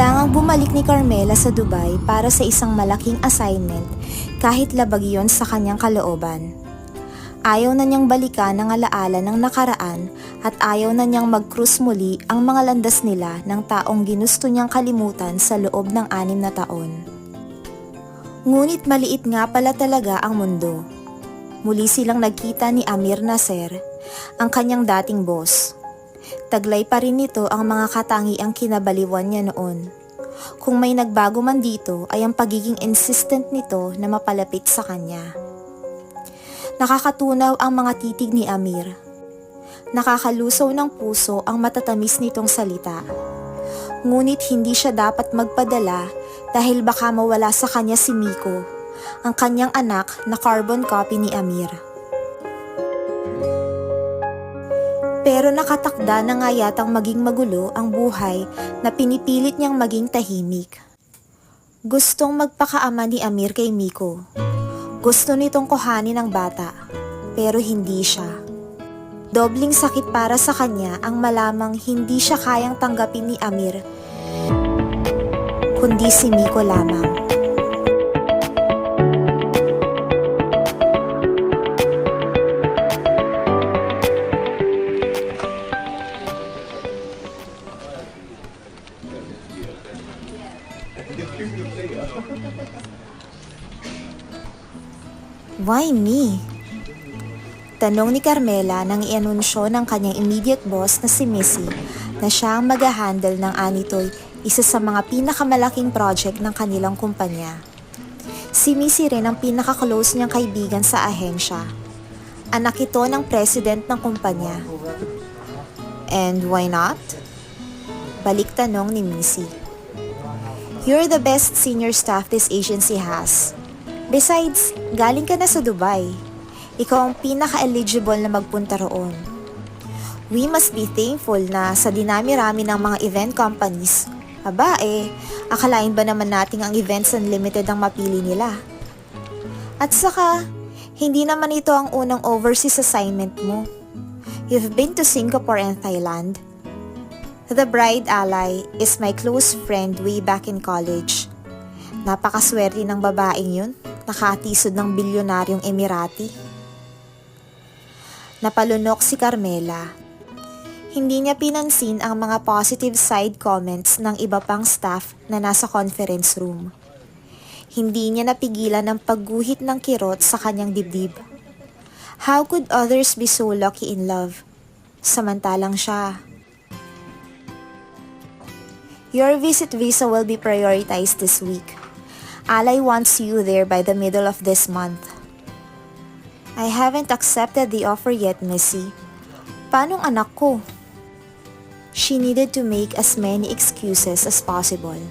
Kailangang bumalik ni Carmela sa Dubai para sa isang malaking assignment kahit labag yon sa kanyang kalooban. Ayaw na niyang balikan ang alaala ng nakaraan at ayaw na niyang mag-cruise muli ang mga landas nila ng taong ginusto niyang kalimutan sa loob ng anim na taon. Ngunit maliit nga pala talaga ang mundo. Muli silang nagkita ni Amir Nasser, ang kanyang dating boss. Taglay pa rin nito ang mga katangiang kinabaliwan niya noon. Kung may nagbago man dito ay ang pagiging insistent nito na mapalapit sa kanya. Nakakatunaw ang mga titig ni Amir. Nakakalusaw ng puso ang matatamis nitong salita. Ngunit hindi siya dapat magpadala dahil baka mawala sa kanya si Miko, ang kanyang anak na carbon copy ni Amir. Pero nakatakda na nga yatang maging magulo ang buhay na pinipilit niyang maging tahimik. Gustong magpakaama ni Amir kay Miko. Gusto nitong kuhanin ang bata, pero hindi siya. Dobling sakit para sa kanya ang malamang hindi siya kayang tanggapin ni Amir, kundi si Miko lamang. Why me? Tanong ni Carmela nang ianunsyo ng kanyang immediate boss na si Missy na siya ang mag-handle ng Anitoy, isa sa mga pinakamalaking project ng kanilang kumpanya. Si Missy rin ang pinaka-close niyang kaibigan sa ahensya. Anak ito ng president ng kumpanya. And why not? Balik tanong ni Missy. You're the best senior staff this agency has. Besides, galing ka na sa Dubai. Ikaw ang pinaka-eligible na magpunta roon. We must be thankful na sa dinami-rami ng mga event companies, aba eh, akalain ba naman nating ang Events Unlimited ang mapili nila? At saka, hindi naman ito ang unang overseas assignment mo. You've been to Singapore and Thailand. The bride ally is my close friend way back in college. Napakaswerte ng babaeng yun nakatisod ng bilyonaryong Emirati. Napalunok si Carmela. Hindi niya pinansin ang mga positive side comments ng iba pang staff na nasa conference room. Hindi niya napigilan ang pagguhit ng kirot sa kanyang dibdib. How could others be so lucky in love? Samantalang siya. Your visit visa will be prioritized this week. Alay wants you there by the middle of this month. I haven't accepted the offer yet, Missy. Paanong anak ko? She needed to make as many excuses as possible.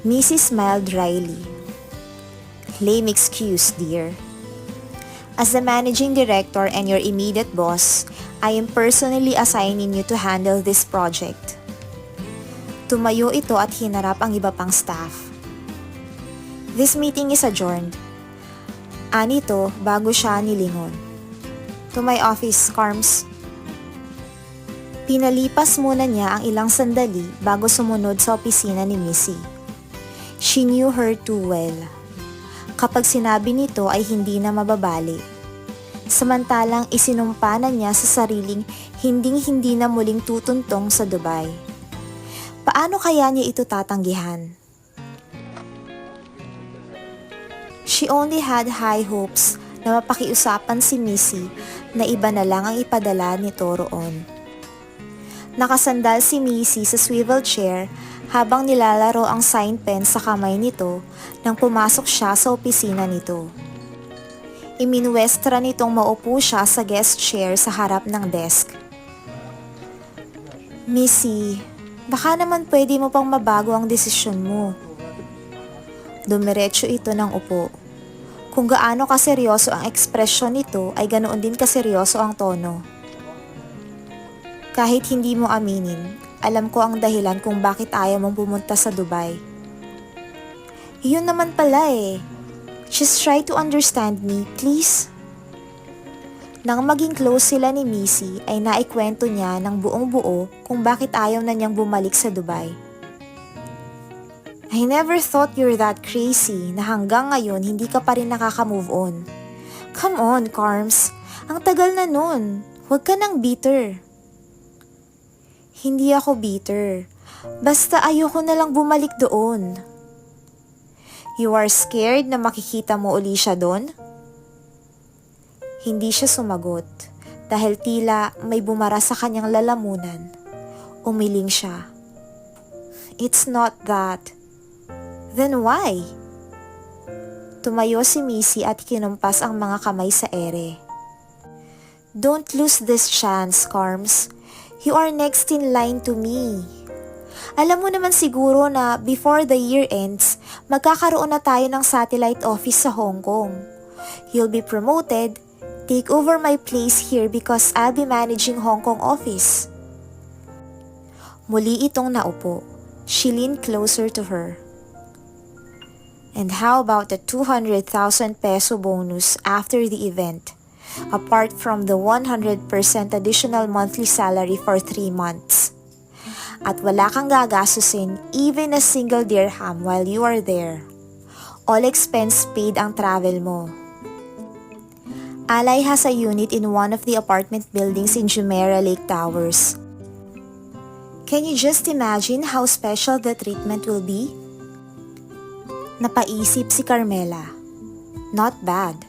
Missy smiled dryly. Lame excuse, dear. As the managing director and your immediate boss, I am personally assigning you to handle this project. Tumayo ito at hinarap ang iba pang staff. This meeting is adjourned. Anito bago siya nilingon. To my office, Carms. Pinalipas muna niya ang ilang sandali bago sumunod sa opisina ni Missy. She knew her too well. Kapag sinabi nito ay hindi na mababali. Samantalang isinumpa na niya sa sariling hinding-hindi na muling tutuntong sa Dubai. Paano kaya niya ito tatanggihan? She only had high hopes na mapakiusapan si Missy na iba na lang ang ipadala nito roon. Nakasandal si Missy sa swivel chair habang nilalaro ang sign pen sa kamay nito nang pumasok siya sa opisina nito. Iminwestra nitong maupo siya sa guest chair sa harap ng desk. Missy, baka naman pwede mo pang mabago ang desisyon mo. Dumiretso ito ng upo. Kung gaano kaseryoso ang ekspresyon nito ay ganoon din kaseryoso ang tono. Kahit hindi mo aminin, alam ko ang dahilan kung bakit ayaw mong pumunta sa Dubai. Yun naman pala eh. Just try to understand me, please. Nang maging close sila ni Missy ay naikwento niya ng buong buo kung bakit ayaw na niyang bumalik sa Dubai. I never thought you're that crazy na hanggang ngayon hindi ka pa rin nakaka-move on. Come on, Carms. Ang tagal na nun. Huwag ka nang bitter. Hindi ako bitter. Basta ayoko na lang bumalik doon. You are scared na makikita mo uli siya doon? Hindi siya sumagot dahil tila may bumara sa kanyang lalamunan. Umiling siya. It's not that. Then why? Tumayo si Missy at kinumpas ang mga kamay sa ere. Don't lose this chance, Carms. You are next in line to me. Alam mo naman siguro na before the year ends, magkakaroon na tayo ng satellite office sa Hong Kong. You'll be promoted, take over my place here because I'll be managing Hong Kong office. Muli itong naupo. She leaned closer to her. And how about the 200,000 peso bonus after the event, apart from the 100% additional monthly salary for 3 months? At wala kang gagastusin even a single dirham while you are there. All expense paid ang travel mo. Alay has a unit in one of the apartment buildings in Jumeirah Lake Towers. Can you just imagine how special the treatment will be? Napaisip si Carmela. Not bad.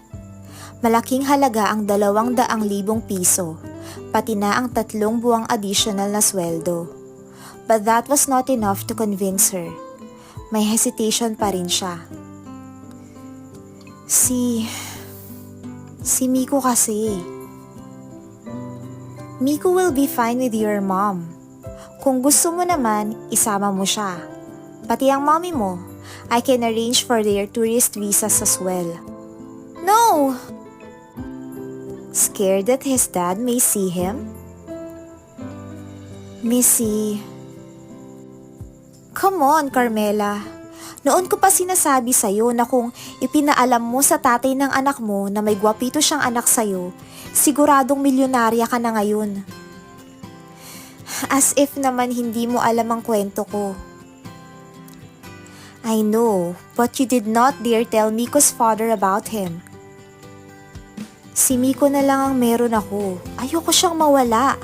Malaking halaga ang dalawang daang libong piso, pati na ang tatlong buwang additional na sweldo. But that was not enough to convince her. May hesitation pa rin siya. Si... Si Miko kasi. Miko will be fine with your mom. Kung gusto mo naman, isama mo siya. Pati ang mommy mo. I can arrange for their tourist visas as well. No! Scared that his dad may see him? Missy... Come on, Carmela. Noon ko pa sinasabi sa'yo na kung ipinaalam mo sa tatay ng anak mo na may gwapito siyang anak sa'yo, siguradong milyonarya ka na ngayon. As if naman hindi mo alam ang kwento ko. I know, but you did not dare tell Miko's father about him. Si Miko na lang ang meron ako. Ayoko siyang mawala.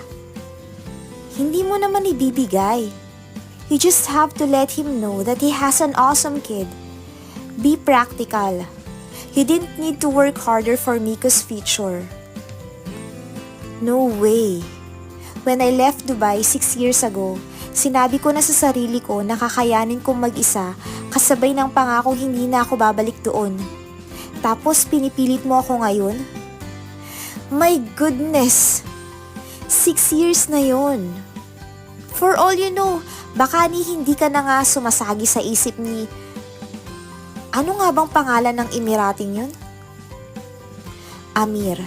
Hindi mo naman ibibigay. You just have to let him know that he has an awesome kid. Be practical. You didn't need to work harder for Miko's future. No way. When I left Dubai six years ago, sinabi ko na sa sarili ko na kakayanin kong mag-isa kasabay ng pangako hindi na ako babalik doon. Tapos pinipilit mo ako ngayon? My goodness! Six years na yon. For all you know, baka ni hindi ka na nga sumasagi sa isip ni... Ano nga bang pangalan ng Emirating yun? Amir.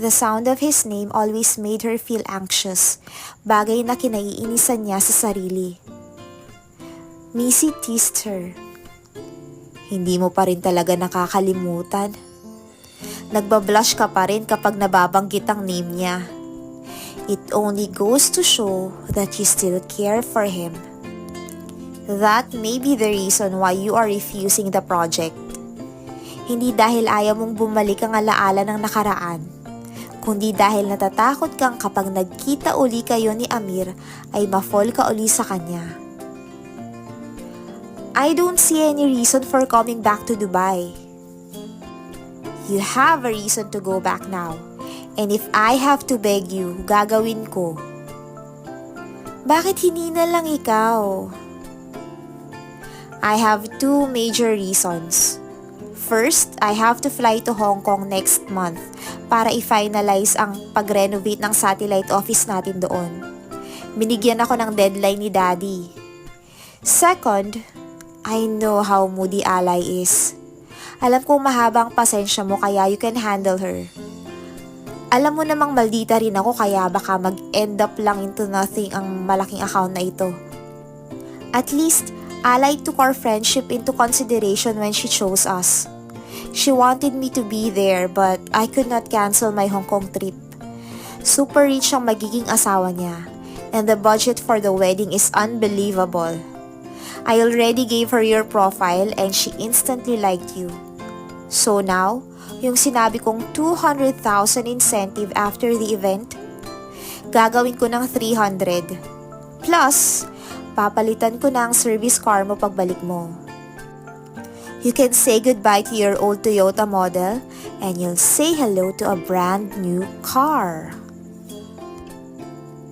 The sound of his name always made her feel anxious, bagay na kinaiinisan niya sa sarili. Missy teased her. Hindi mo pa rin talaga nakakalimutan. Nagbablush ka pa rin kapag nababanggit ang name niya. It only goes to show that you still care for him. That may be the reason why you are refusing the project. Hindi dahil ayaw mong bumalik ang alaala ng nakaraan, kundi dahil natatakot kang kapag nagkita uli kayo ni Amir ay ma-fall ka uli sa kanya. I don't see any reason for coming back to Dubai. You have a reason to go back now. And if I have to beg you, gagawin ko. Bakit hindi na lang ikaw? I have two major reasons. First, I have to fly to Hong Kong next month para i-finalize ang pag-renovate ng satellite office natin doon. Binigyan ako ng deadline ni Daddy. Second, I know how moody Alay is. Alam kong mahabang pasensya mo kaya you can handle her. Alam mo namang maldita rin ako kaya baka mag-end up lang into nothing ang malaking account na ito. At least, Alay took our friendship into consideration when she chose us. She wanted me to be there but I could not cancel my Hong Kong trip. Super rich ang magiging asawa niya and the budget for the wedding is unbelievable. I already gave her your profile and she instantly liked you. So now, yung sinabi kong 200,000 incentive after the event, gagawin ko ng 300. Plus, papalitan ko ang service car mo pagbalik mo. You can say goodbye to your old Toyota model and you'll say hello to a brand new car.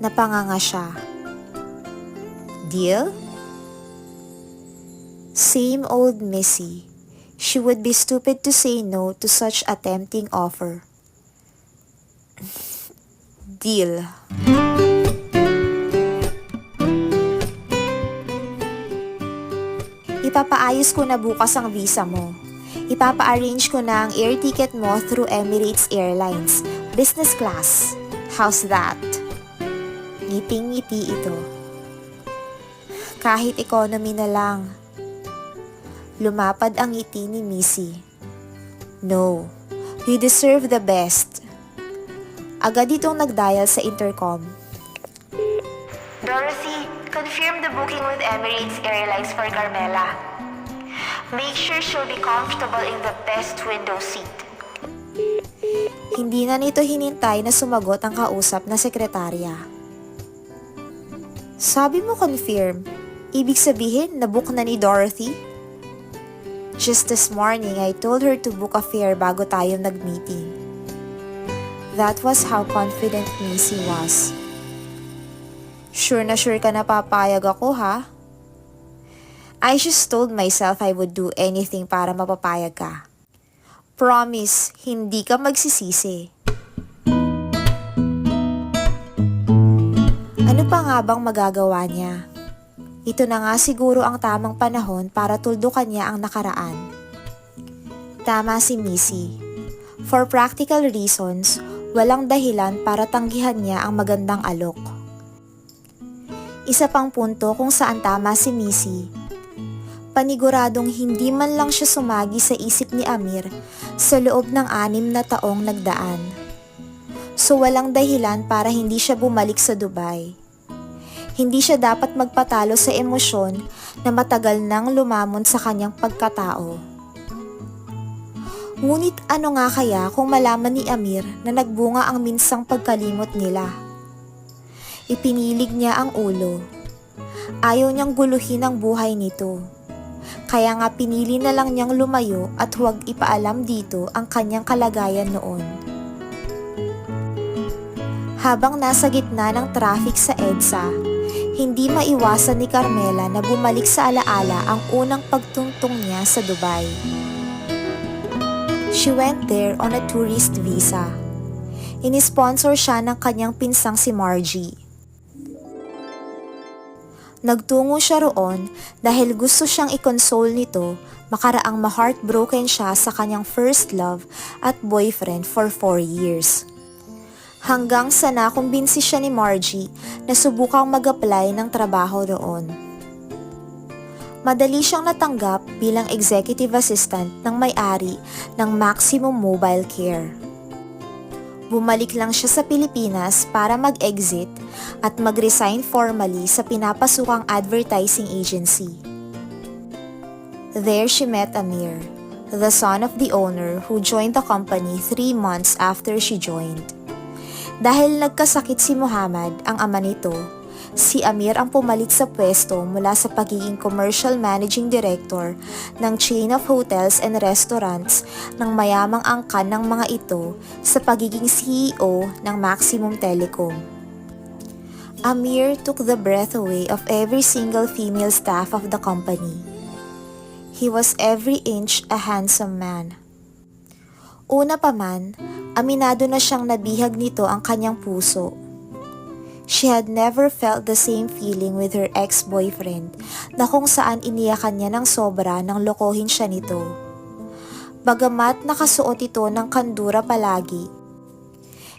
Napanganga siya. Deal? Same old Missy. She would be stupid to say no to such a tempting offer. Deal. Ipapaayos ko na bukas ang visa mo. Ipapa-arrange ko na ang air ticket mo through Emirates Airlines, business class. How's that? Ngiting-ngiti ito. Kahit economy na lang. Lumapad ang ngiti ni Missy. No, you deserve the best. Agad itong nagdial sa intercom. Dorothy, confirm the booking with Emirates Airlines for Carmela. Make sure she'll be comfortable in the best window seat. Hindi na nito hinintay na sumagot ang kausap na sekretarya. Sabi mo confirm, ibig sabihin nabook na ni Dorothy? Just this morning, I told her to book a fare bago tayo nag-meeting. That was how confident Missy was. Sure na sure ka na papayag ako ha? I just told myself I would do anything para mapapayag ka. Promise, hindi ka magsisisi. Ano pa nga bang magagawa niya? Ito na nga siguro ang tamang panahon para tuldukan niya ang nakaraan. Tama si Missy. For practical reasons, walang dahilan para tanggihan niya ang magandang alok. Isa pang punto kung saan tama si Missy. Paniguradong hindi man lang siya sumagi sa isip ni Amir sa loob ng anim na taong nagdaan. So walang dahilan para hindi siya bumalik sa Dubai. Hindi siya dapat magpatalo sa emosyon na matagal nang lumamon sa kanyang pagkatao. Ngunit ano nga kaya kung malaman ni Amir na nagbunga ang minsang pagkalimot nila? Ipinilig niya ang ulo. Ayaw niyang guluhin ang buhay nito. Kaya nga pinili na lang niyang lumayo at huwag ipaalam dito ang kanyang kalagayan noon. Habang nasa gitna ng traffic sa EDSA, hindi maiwasan ni Carmela na bumalik sa alaala ang unang pagtungtong niya sa Dubai. She went there on a tourist visa. Inisponsor siya ng kanyang pinsang si Margie. Nagtungo siya roon dahil gusto siyang i-console nito makaraang ma-heartbroken siya sa kanyang first love at boyfriend for 4 years. Hanggang sa nakumbinsi siya ni Margie na subukang mag-apply ng trabaho roon. Madali siyang natanggap bilang executive assistant ng may-ari ng Maximum Mobile Care. Bumalik lang siya sa Pilipinas para mag-exit at mag-resign formally sa pinapasukang advertising agency. There she met Amir, the son of the owner who joined the company three months after she joined. Dahil nagkasakit si Muhammad, ang ama nito, si Amir ang pumalit sa pwesto mula sa pagiging commercial managing director ng chain of hotels and restaurants ng mayamang angkan ng mga ito sa pagiging CEO ng Maximum Telecom. Amir took the breath away of every single female staff of the company. He was every inch a handsome man. Una pa man, aminado na siyang nabihag nito ang kanyang puso. She had never felt the same feeling with her ex-boyfriend na kung saan iniyakan niya ng sobra nang lokohin siya nito. Bagamat nakasuot ito ng kandura palagi,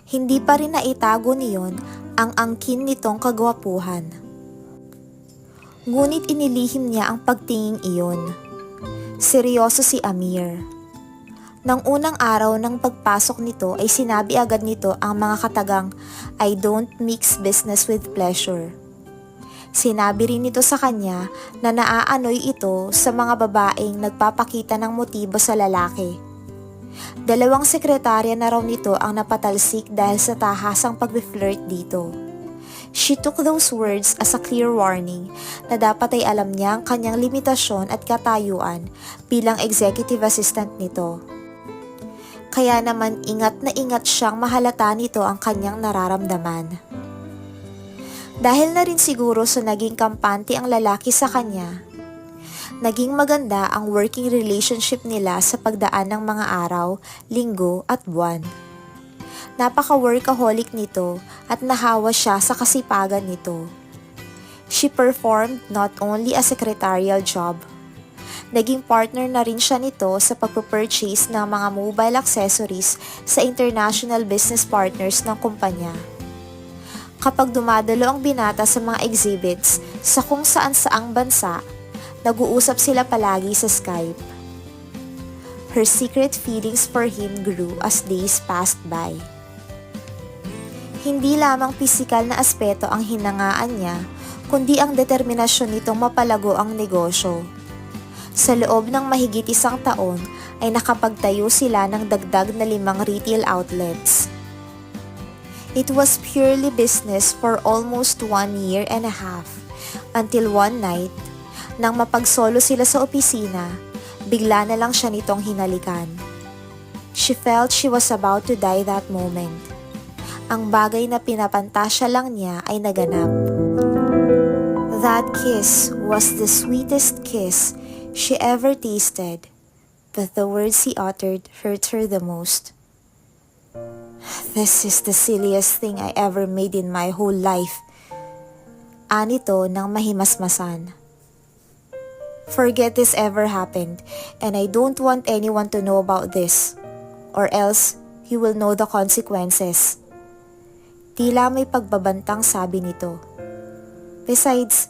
hindi pa rin naitago niyon ang angkin nitong kagwapuhan. Ngunit inilihim niya ang pagtinging iyon. Seryoso si Amir. Nang unang araw ng pagpasok nito ay sinabi agad nito ang mga katagang I don't mix business with pleasure. Sinabi rin nito sa kanya na naaanoy ito sa mga babaeng nagpapakita ng motibo sa lalaki. Dalawang sekretarya na raw nito ang napatalsik dahil sa tahasang pag-flirt dito. She took those words as a clear warning na dapat ay alam niya ang kanyang limitasyon at katayuan bilang executive assistant nito. Kaya naman ingat na ingat siyang mahalata nito ang kanyang nararamdaman. Dahil na rin siguro sa naging kampante ang lalaki sa kanya, naging maganda ang working relationship nila sa pagdaan ng mga araw, linggo at buwan. Napaka-workaholic nito at nahawa siya sa kasipagan nito. She performed not only a secretarial job, naging partner na rin siya nito sa pagpapurchase ng mga mobile accessories sa international business partners ng kumpanya. Kapag dumadalo ang binata sa mga exhibits sa kung saan saang bansa, nag-uusap sila palagi sa Skype. Her secret feelings for him grew as days passed by. Hindi lamang pisikal na aspeto ang hinangaan niya, kundi ang determinasyon nitong mapalago ang negosyo. Sa loob ng mahigit isang taon ay nakapagtayo sila ng dagdag na limang retail outlets. It was purely business for almost one year and a half until one night, nang mapagsolo sila sa opisina, bigla na lang siya nitong hinalikan. She felt she was about to die that moment. Ang bagay na pinapantasya lang niya ay naganap. That kiss was the sweetest kiss she ever tasted, but the words he uttered hurt her the most. This is the silliest thing I ever made in my whole life. Anito nang mahimasmasan. Forget this ever happened, and I don't want anyone to know about this. Or else, you will know the consequences. Tila may pagbabantang sabi nito. Besides,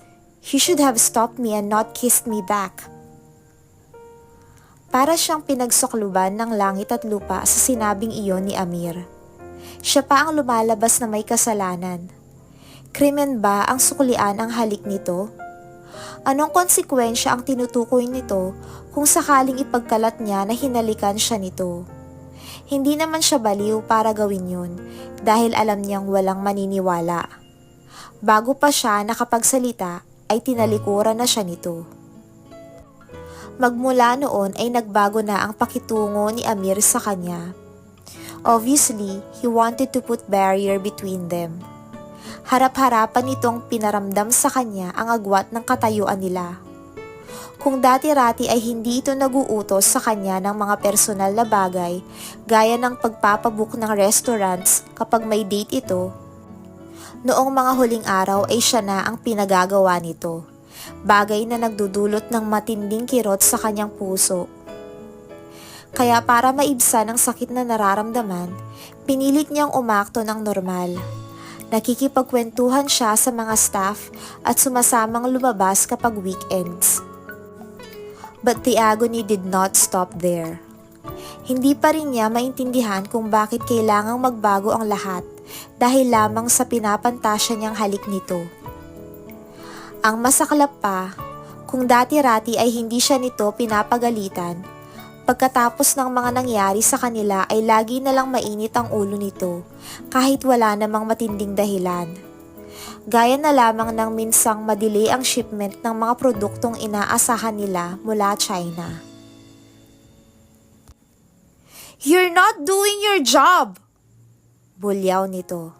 you should have stopped me and not kissed me back. Para siyang pinagsukluban ng langit at lupa sa sinabing iyon ni Amir. Siya pa ang lumalabas na may kasalanan. Krimen ba ang suklian ang halik nito? Anong konsekwensya ang tinutukoy nito kung sakaling ipagkalat niya na hinalikan siya nito? Hindi naman siya baliw para gawin yun dahil alam niyang walang maniniwala. Bago pa siya nakapagsalita ay tinalikuran na siya nito. Magmula noon ay nagbago na ang pakitungo ni Amir sa kanya. Obviously, he wanted to put barrier between them. Harap-harapan nitong pinaramdam sa kanya ang agwat ng katayuan nila. Kung dati-rati ay hindi ito naguutos sa kanya ng mga personal na bagay, gaya ng pagpapabook ng restaurants kapag may date ito, noong mga huling araw ay siya na ang pinagagawa nito bagay na nagdudulot ng matinding kirot sa kanyang puso. Kaya para maibsan ang sakit na nararamdaman, pinilit niyang umakto ng normal. Nakikipagkwentuhan siya sa mga staff at sumasamang lumabas kapag weekends. But the agony did not stop there. Hindi pa rin niya maintindihan kung bakit kailangang magbago ang lahat dahil lamang sa pinapantasya niyang halik nito. Ang masaklap pa, kung dati-rati ay hindi siya nito pinapagalitan, pagkatapos ng mga nangyari sa kanila ay lagi na lang mainit ang ulo nito kahit wala namang matinding dahilan. Gaya na lamang ng minsang madelay ang shipment ng mga produktong inaasahan nila mula China. You're not doing your job! Bulyaw nito.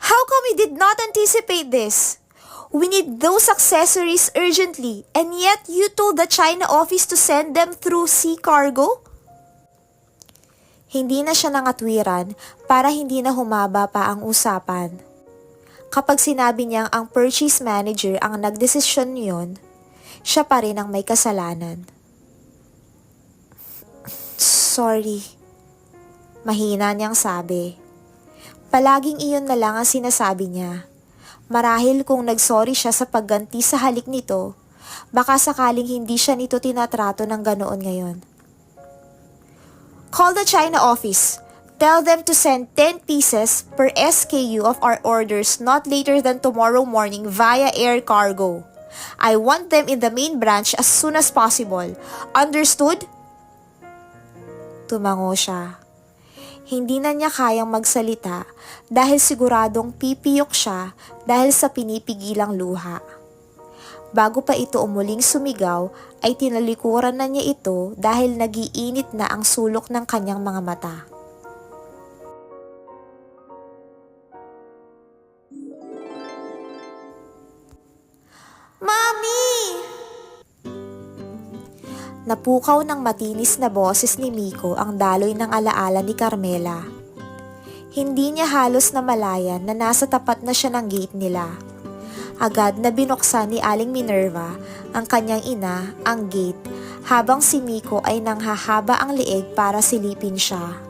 How come we did not anticipate this? We need those accessories urgently, and yet you told the China office to send them through sea cargo? Hindi na siya nangatwiran para hindi na humaba pa ang usapan. Kapag sinabi niyang ang purchase manager ang nagdesisyon niyon, siya pa rin ang may kasalanan. Sorry. Mahina niyang sabi. Palaging iyon na lang ang sinasabi niya. Marahil kung nagsorry siya sa pagganti sa halik nito, baka sakaling hindi siya nito tinatrato ng ganoon ngayon. Call the China office. Tell them to send 10 pieces per SKU of our orders not later than tomorrow morning via air cargo. I want them in the main branch as soon as possible. Understood? Tumango siya. Hindi na niya kayang magsalita dahil siguradong pipiyok siya dahil sa pinipigilang luha. Bago pa ito umuling sumigaw, ay tinalikuran na niya ito dahil nagiinit na ang sulok ng kanyang mga mata. Mami! Napukaw ng matinis na boses ni Miko ang daloy ng alaala ni Carmela. Hindi niya halos na malayan na nasa tapat na siya ng gate nila. Agad na binuksan ni Aling Minerva, ang kanyang ina, ang gate, habang si Miko ay nanghahaba ang lieg para silipin siya.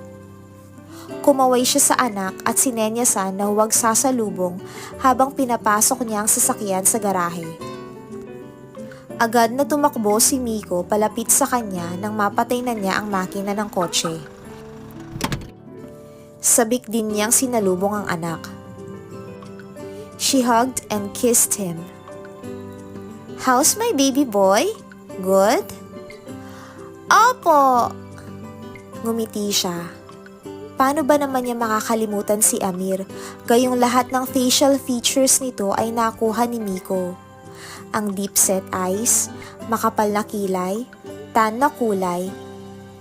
Kumaway siya sa anak at sinenyasan na huwag sasalubong habang pinapasok niya ang sasakyan sa garahe. Agad na tumakbo si Miko palapit sa kanya nang mapatay na niya ang makina ng kotse. Sabik din niyang sinalubong ang anak. She hugged and kissed him. How's my baby boy? Good? Opo! Ngumiti siya. Paano ba naman niya makakalimutan si Amir, gayong lahat ng facial features nito ay nakuha ni Miko. Ang deep set eyes, makapal na kilay, tan na kulay.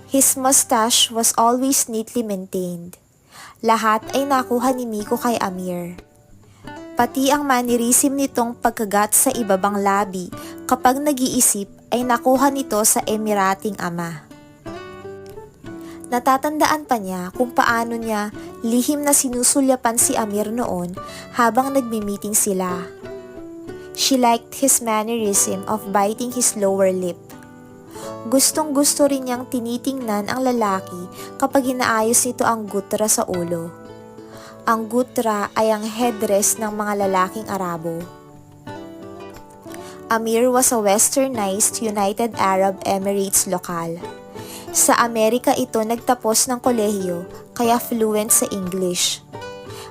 His mustache was always neatly maintained. Lahat ay nakuha ni Miko kay Amir. Pati ang manirisim nitong pagkagat sa ibabang labi kapag nag-iisip ay nakuha nito sa Emirating ama. Natatandaan pa niya kung paano niya lihim na sinusulyapan si Amir noon habang nagmi-meeting sila. She liked his mannerism of biting his lower lip. Gustong gusto rin niyang tinitingnan ang lalaki kapag inaayos nito ang gutra sa ulo. Ang gutra ay ang headdress ng mga lalaking Arabo. Amir was a westernized United Arab Emirates lokal. Sa Amerika ito nagtapos ng kolehiyo kaya fluent sa English.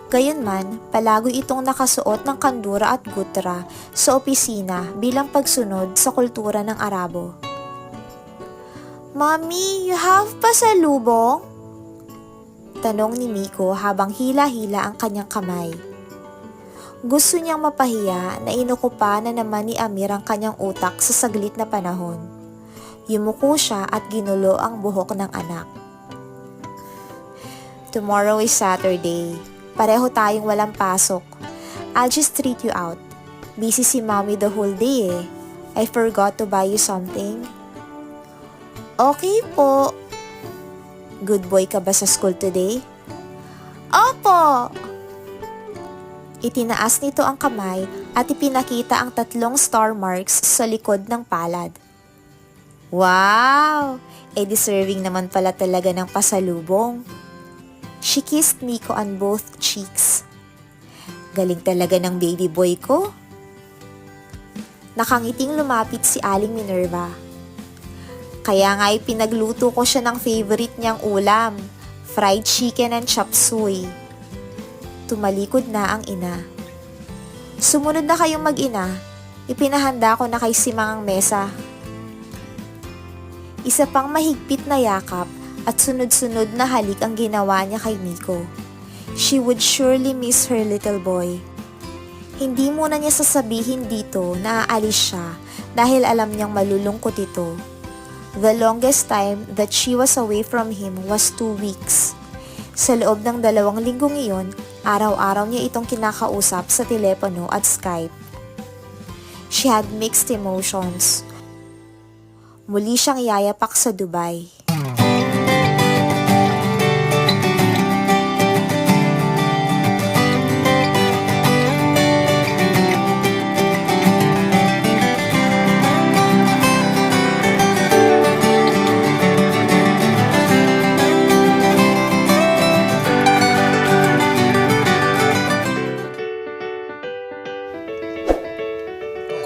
Gayunman, palagoy itong nakasuot ng kandura at gutra sa opisina bilang pagsunod sa kultura ng Arabo. Mommy, you have pasalubong? Tanong ni Miko habang hila-hila ang kanyang kamay. Gusto niyang mapahiya na inukupa na naman ni Amir ang kanyang utak sa saglit na panahon. Yumuko siya at ginulo ang buhok ng anak. Tomorrow is Saturday. Pareho tayong walang pasok. I'll just treat you out. Busy si mommy the whole day eh. I forgot to buy you something. Okay po. Good boy ka ba sa school today? Opo! Itinaas nito ang kamay at ipinakita ang tatlong star marks sa likod ng palad. Wow! Eh deserving naman pala talaga ng pasalubong. She kissed Miko on both cheeks. Galing talaga ng baby boy ko. Nakangiting lumapit si Aling Minerva. Kaya nga pinagluto ko siya ng favorite niyang ulam, fried chicken and chop suey. Tumalikod na ang ina. Sumunod na kayong mag-ina, ipinahanda ko na kay Simang ang mesa. Isa pang mahigpit na yakap at sunod-sunod na halik ang ginawa niya kay Miko. She would surely miss her little boy. Hindi muna niya sasabihin dito na aalis siya dahil alam niyang malulungkot ito. The longest time that she was away from him was two weeks. Sa loob ng dalawang linggong iyon, araw-araw niya itong kinakausap sa telepono at Skype. She had mixed emotions. Muli siyang yayapak sa Dubai.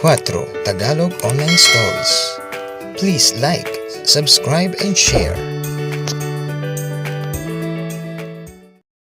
Quattro Tagalog Online Stories. Please like, subscribe, and share.